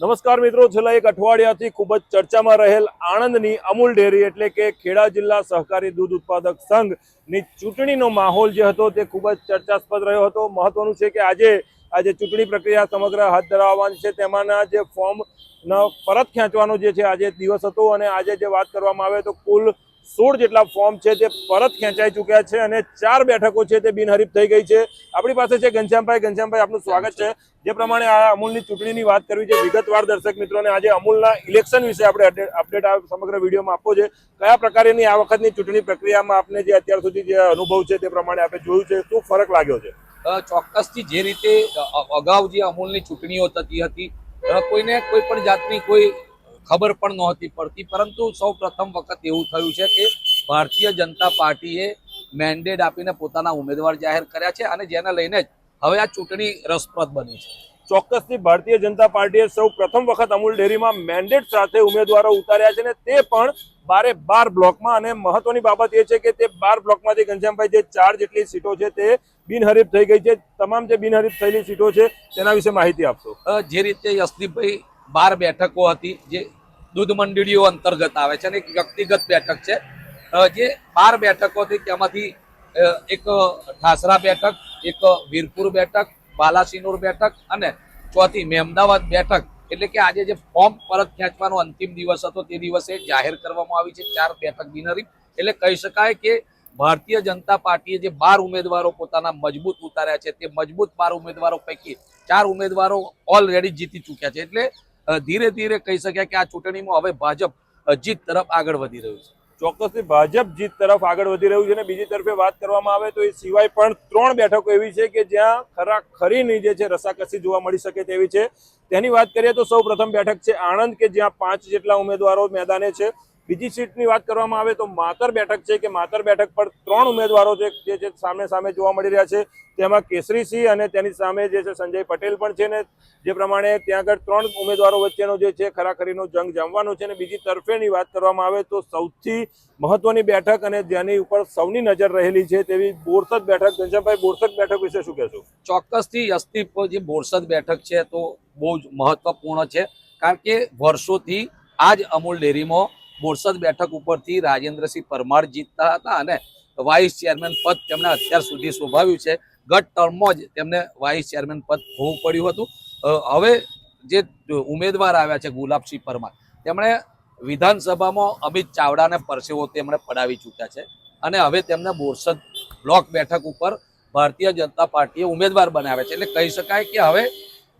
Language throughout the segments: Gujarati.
નમસ્કાર મિત્રો, છેલ્લા એક અઠવાડિયાથી ખૂબ જ ચર્ચામાં રહેલ આણંદની અમૂલ ડેરી એટલે કે ખેડા જિલ્લા સહકારી દૂધ ઉત્પાદક સંઘની ચૂંટણીનો માહોલ જે હતો તે ખૂબ જ ચર્ચાસ્પદ રહ્યો હતો. મહત્વનું છે કે આજે આજે ચૂંટણી પ્રક્રિયા સમગ્ર હાથ ધરાવવાની છે. તેમાંના જે ફોર્મ પરત ખેંચવાનો જે છે, આજે દિવસ હતો અને આજે જે વાત કરવામાં આવે તો કુલ સોળ જેટલા ફોર્મ છે તે પરત ખેંચાઈ ચૂક્યા છે અને ચાર બેઠકો છે તે બિનહરીફ થઈ ગઈ છે. આપણી પાસે છે ઘનશ્યામભાઈ. ઘનશ્યામભાઈ, આપનું સ્વાગત છે. જે પ્રમાણે આ અમૂલની ચૂંટણીની વાત કરવી છે, વિગતવાર દર્શક મિત્રોને આજે અમૂલના ઇલેક્શન વિશે આપણે અપડેટ આ સમગ્ર વિડીયોમાં આપવો છે. કયા પ્રકારની આ વખતની ચૂંટણી પ્રક્રિયામાં આપને જે અત્યાર સુધી જે અનુભવ છે તે પ્રમાણે આપણે જોયું છે? શું ફરક લાગ્યો છે? ચોક્કસથી જે રીતે અગાઉ જે અમૂલની ચૂંટણીઓ થતી હતી કોઈને કોઈ પણ જાતની કોઈ ખબર પણ નહોતી પડતી. પરંતુ સૌ પ્રથમ વખત એવું થયું છે કે ભારતીય જનતા પાર્ટીએ મેન્ડેટ આપીને પોતાના ઉમેદવાર જાહેર કર્યા છે અને જેને લઈને જ હવે આ ચૂંટણી રસપ્રદ બની છે. ચોક્કસથી ભારતીય જનતા પાર્ટીએ સૌ પ્રથમ વખત અમૂલ ડેરીમાં મેન્ડેટ સાથે ઉમેદવારો ઉતાર્યા છે અને તે પણ બારે બાર બ્લોકમાં. અને મહત્વની બાબત એ છે કે તે બાર બ્લોકમાંથી ઘનશ્યામભાઈ જે ચાર જેટલી સીટો છે તે બિનહરીફ થઈ ગઈ છે. તમામ જે બિનહરીફ થયેલી સીટો છે તેના વિશે માહિતી આપશો. જે રીતે યશદીપભાઈ બાર બેઠકો હતી જે દૂધ મંડળીઓ અંતર્ગત આવે છે અને એક વ્યક્તિગત બેઠક છે. જે બાર બેઠકો હતી તેમાંથી એક ઠાસરા બેઠક, એક વીરપુર બેઠક, બાલાસિનોર બેઠક અને ચોથી મહેમદાવાદ બેઠક. એટલે કે આજે જે ફોર્મ પરત ખેંચવાનો અંતિમ દિવસ હતો તે દિવસે જાહેર કરવામાં આવી છે ચાર બેઠક બિનરી એટલે કહી શકાય કે ભારતીય જનતા પાર્ટીએ જે બાર ઉમેદવારો પોતાના મજબૂત ઉતાર્યા છે તે મજબૂત બાર ઉમેદવારો પૈકી ચાર ઉમેદવારો ઓલરેડી જીતી ચૂક્યા છે. એટલે ધીરે ધીરે કહી શકાય કે આ ચૂંટણીમાં હવે ભાજપ જીત તરફ આગળ વધી રહ્યું છે. ચોક્કસથી ભાજપ જીત તરફ આગળ વધી રહ્યું છે અને બીજી તરફે વાત કરવામાં આવે તો એ સિવાય પણ ત્રણ બેઠકો એવી છે કે જ્યાં ખરા ખરીની જે છે રસાકસી જોવા મળી શકે તેવી છે. તેની વાત કરીએ તો સૌ પ્રથમ બેઠક છે આણંદ કે જ્યાં પાંચ જેટલા ઉમેદવારો મેદાને છે. બીજી સીટની વાત કરવામાં આવે તો માતર બેઠક છે કે માતર બેઠક પર ત્રણ ઉમેદવારો છે જે છે સામે સામે જોવા મળી રહ્યા છે. તેમાં કેસરીસિંહ અને તેની સામે જે છે સંજય પટેલ પણ છે ને જે પ્રમાણે ત્યાં આગળ ત્રણ ઉમેદવારો વચ્ચેનો જે છે ખરાખરીનો જંગ જમવાનો છે અને બીજી તરફેની વાત કરવામાં આવે તો સૌથી મહત્વની બેઠક અને જેની ઉપર સૌની નજર રહેલી છે તેવી બોરસદ બેઠક. ઘનશ્યામભાઈ, બોરસદ બેઠક વિશે શું કહેશો? ચોક્કસથી અસ્તિત્વ જે બોરસદ બેઠક છે તો બહુ જ મહત્વપૂર્ણ છે. કારણ કે વર્ષોથી આ જ અમૂલ ડેરીમાં બોરસદ બેઠક ઉપરથી રાજેન્દ્રસિંહ પરમાર જીતતા હતા અને વાઇસ ચેરમેન પદ તેમણે અત્યાર સુધી શોભાવ્યું છે. ગત ટર્મમાં જ તેમને વાઇસ ચેરમેન પદ હોવું પડ્યું હતું. હવે જે ઉમેદવાર આવ્યા છે ગુલાબસિંહ પરમાર, તેમણે વિધાનસભામાં અમિત ચાવડાને પરસેવો તેમણે પડાવી ચૂક્યા છે અને હવે તેમને બોરસદ બ્લોક બેઠક ઉપર ભારતીય જનતા પાર્ટીએ ઉમેદવાર બનાવ્યા છે. એટલે કહી શકાય કે હવે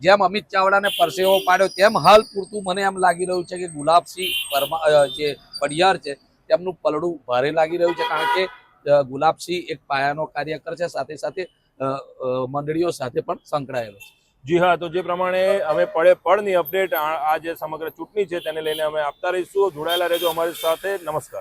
જેમ અમિત ચાવડાને પરસેવો પાડ્યો, તેમ હાલ પૂરતું મને એમ લાગી રહ્યું છે કે ગુલાબસિંહ પરમા જે પડિયાર છે, તેમનું પલડું ભારે લાગી રહ્યું છે કારણ કે ગુલાબસિંહ એક પાયાનો કાર્યકર છે, સાથે સાથે મંડળીઓ સાથે પણ સંકળાયેલો છે. જી હા, તો જે પ્રમાણે અમે પડે પડની અપડેટ આ જે સમગ્ર ચૂંટણી છે, તેને લઈને અમે આપતા રહીશું. જોડાયેલા રહેજો અમારી સાથે. નમસ્કાર.